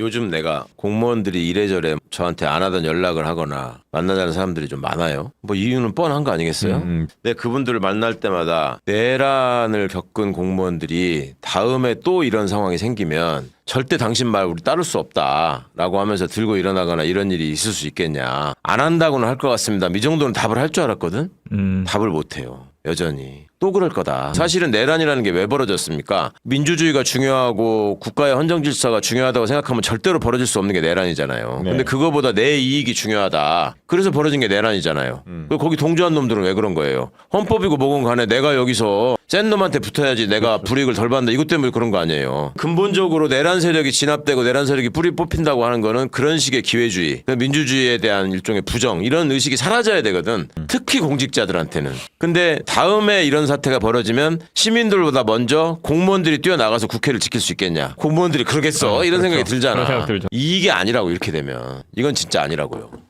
요즘 내가 공무원들이 이래저래 저한테 안 하던 연락을 하거나 만나자는 사람들이 좀 많아요. 뭐 이유는 뻔한 거 아니겠어요? 음. 근데 그분들을 만날 때마다 내란을 겪은 공무원들이 다음에 또 이런 상황이 생기면 절대 당신 말 우리 따를 수 없다라고 하면서 들고 일어나거나 이런 일이 있을 수 있겠냐. 안 한다고는 할 것 같습니다. 이 정도는 답을 할 줄 알았거든? 음. 답을 못 해요. 여전히. 또 그럴 거다. 사실은 내란이라는 게 왜 벌어졌습니까? 민주주의가 중요하고 국가의 헌정 질서가 중요하다고 생각하면 절대로 벌어질 수 없는 게 내란이잖아요. 네. 근데 그거보다 내 이익이 중요하다. 그래서 벌어진 게 내란이잖아요. 그 거기 동조한 놈들은 왜 그런 거예요? 헌법이고 뭐건 간에 내가 여기서 센 놈한테 붙어야지 내가 불이익을 덜 받는다. 이것 때문에 그런 거 아니에요. 근본적으로 내란 세력이 진압되고 내란 세력이 뿌리 뽑힌다고 하는 거는 그런 식의 기회주의, 그 민주주의에 대한 일종의 부정 이런 의식이 사라져야 되거든. 특히 공직자들한테는. 근데 다음에 이런 사태가 벌어지면 시민들보다 먼저 공무원들이 뛰어나가서 국회를 지킬 수 있겠냐? 공무원들이 그러겠어? 이런 생각이 그런 들잖아. 이게 아니라고 이렇게 되면 이건 진짜 아니라고요.